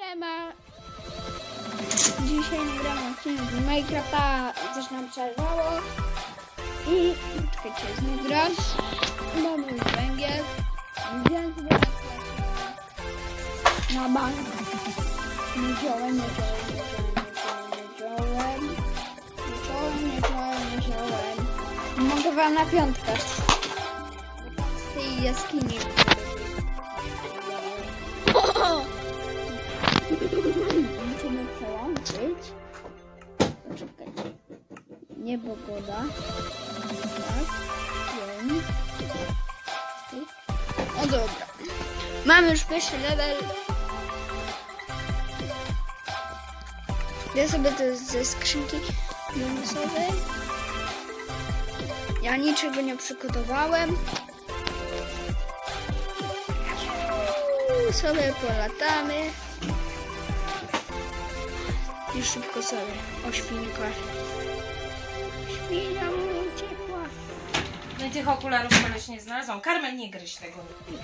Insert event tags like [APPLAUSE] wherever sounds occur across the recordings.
Siema! Dzisiaj nagramy odcinek z Minecrafta, coś nam przerwało i czekajcie, znów raz. Mamy już węgiel, więc sobie na bank. Nie wziąłem, nie wziąłem, nie wziąłem, nie wziąłem, nie wziąłem, nie wziąłem. Mogę wam na piątkę. Z tej jaskini. Musimy przełączyć. Poczekaj. Nie pogoda. Tak. Tyk. O dobra. Mamy już pierwszy level. Ja sobie to ze skrzynki bonusowej. Ja niczego nie przygotowałem. Sobie polatamy. I szybko sobie o świnka. Świnia mu uciekła. No i tych okularów koleś nie znalazłam. Karmel, nie gryź tego już.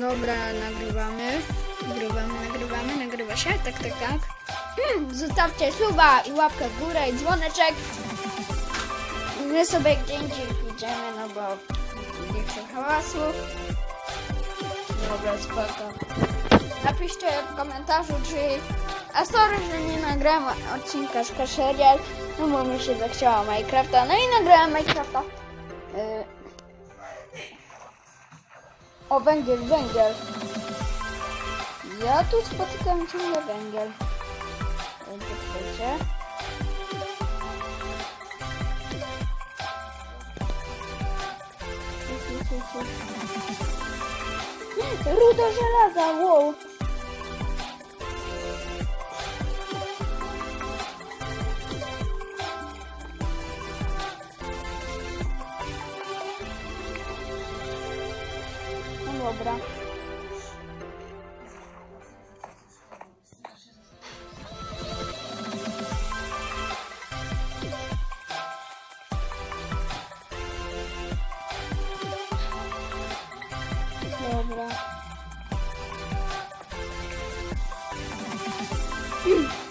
Dobra, nagrywamy. Nagrywamy, nagrywamy, nagrywa się. Tak, tak, tak. Hmm, zostawcie suba i łapkę w górę i dzwoneczek. My sobie gdzie indziej idziemy, no bo nie chcę hałasu. Dobra, spoko. Napiszcie w komentarzu, czy... A sorry, że nie nagrałem odcinka z Kaszerial, no bo mi się zachciało Minecrafta. No i nagrałem Minecrafta. Y... O, węgiel, węgiel. Ja tu spotykam ciągle węgiel. Y, Poczekajcie. Ruda żelaza, wow. No dobra. Dobra.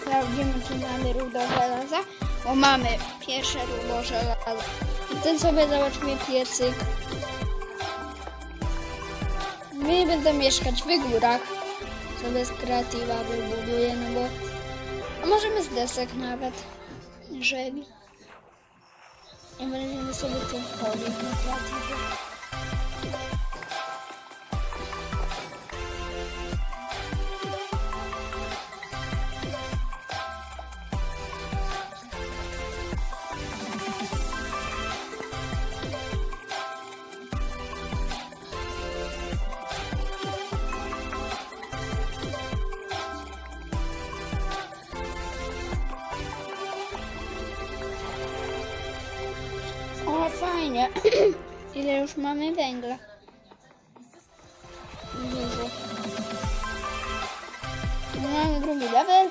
Sprawdzimy, czy mamy rudo żelaza. Bo mamy pierwsze rudo żelaza. I ten sobie zobaczmy piecyk. Nie będę mieszkać w górach. Sobie z kreatywa wybuduję, no bo... A możemy z desek nawet. Jeżeli. I będziemy sobie tu wchodzić na kreatywę. Fajnie. [CLEARS THROAT] Ile już mamy węgla? Dużo. Mamy drugi level.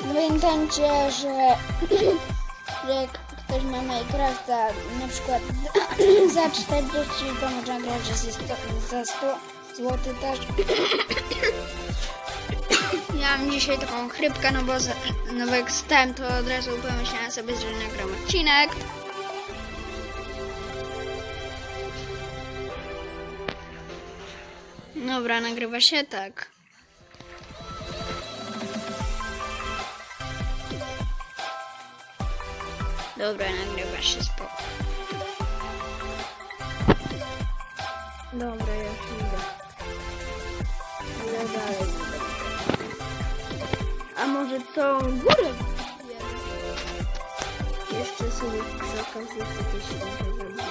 Pamiętajcie, że, [CLEARS THROAT] jak ktoś ma Minecrafta na przykład [CLEARS THROAT] za 40 to można grać za 100, za 100 zł też. Ja mam dzisiaj taką chrypkę, no bo, za, no bo jak stałem, to od razu pomyślałem sobie, że nagram odcinek. Dobra, nagrywa się tak. Dobra, nagrywa się spoko. Dobra, może tą górę? Jeszcze sobie przy okazji jakieś rybę.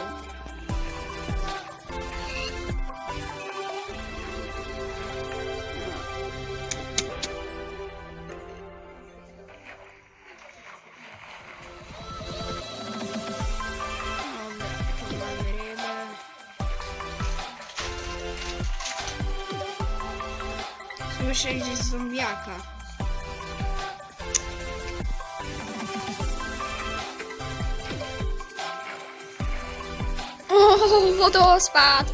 Słyszę gdzieś zombiaka. O, wodospad!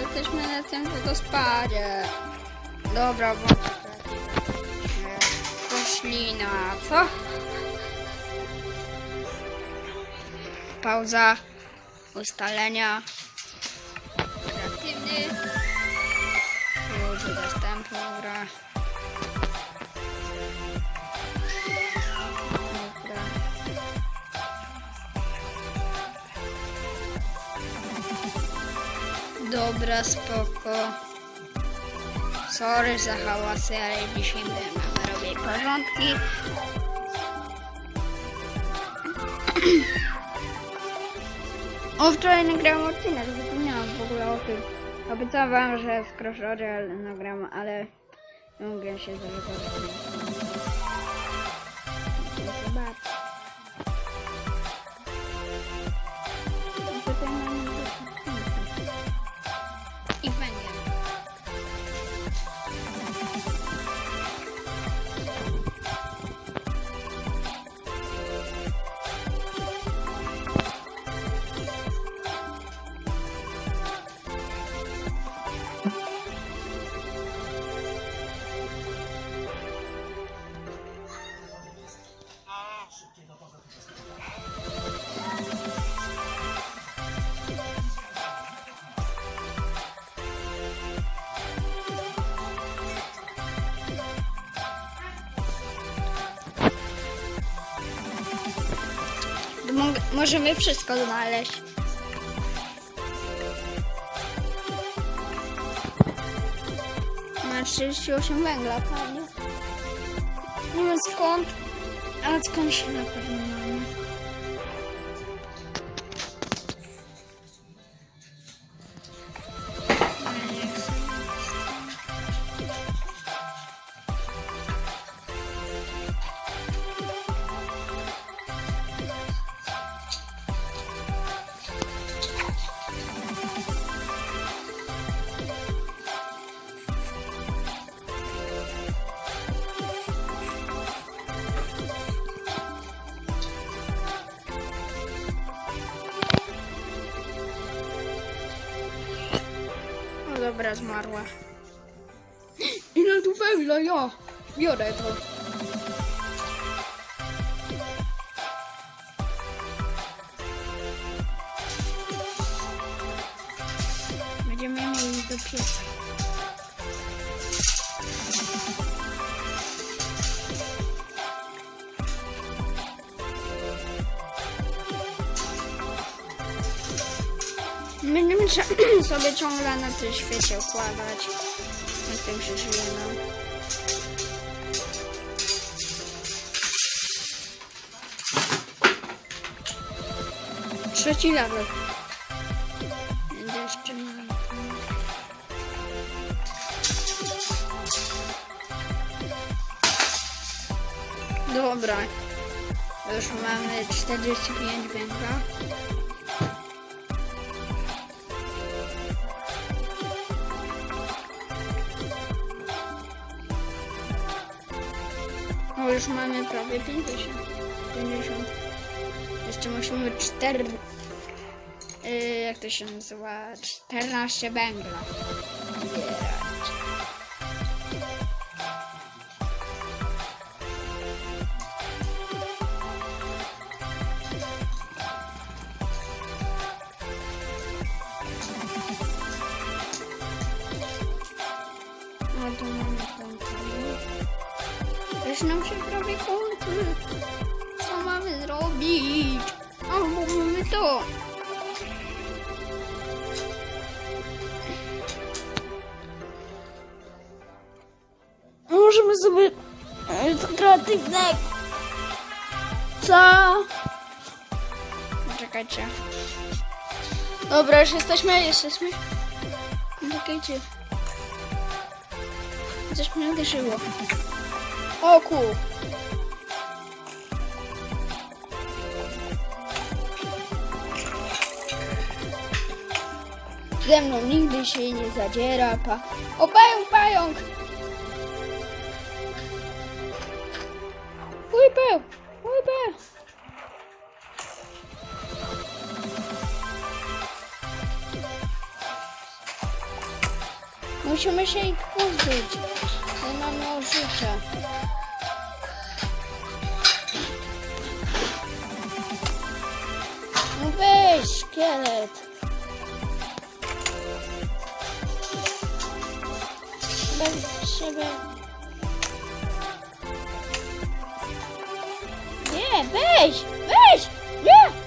Jesteśmy na tym wodospadzie. Dobra, bo roślina, co? Pauza. Ustalenia. Kreatywny. Klucz dostępu, dobra. Dobra, spoko. Sorry za hałasy, ale dzisiaj my mamy robić porządki. O, wczoraj nagrałam odcinek, zapomniałam w ogóle o tym. Obiecałam że w Crossorze nagram, ale nie mogę się zalogować. Mog- możemy wszystko znaleźć. Ma 38 węgla, pewnie. Nie wiem skąd, ale skąd się na pewno mamy. Dobra, zmarła. Ile tu węgla, ja biorę to. Będziemy mieli do pieca. Będziemy trze- sobie ciągle na tym świecie układać. Na tym się żyje. Trzeci level. Będę. Dobra. Już mamy 45 węgla. Już mamy prawie 50. 50. Jeszcze musimy 4. Yy, jak to się nazywa? 14 węgla. Co mamy zrobić? A mówimy to. Możemy sobie e, kreatywne. Co? Czekajcie. Dobra, już jesteśmy, jesteśmy. Czekajcie. Coś mnie uderzyło. O Ze mną nigdy się nie zadziera, pa. O, pająk, pająk! Uj, pająk! Uj, pająk! Musimy się ich pozbyć. Nie mamy życia. No weź, szkielet. Bez siebie. Nie, weź, weź, nie. Ach,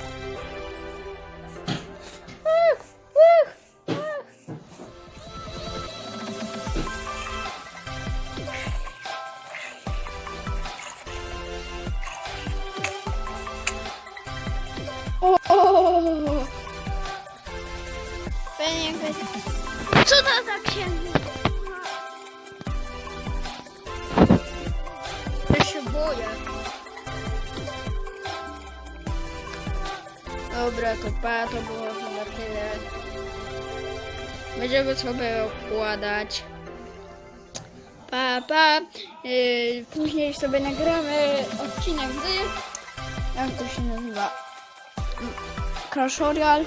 Dobra, to pa, to było chyba tyle. Będziemy sobie układać. Pa, pa. Yy, później sobie nagramy odcinek z... Jak to się nazywa? Crash Royale.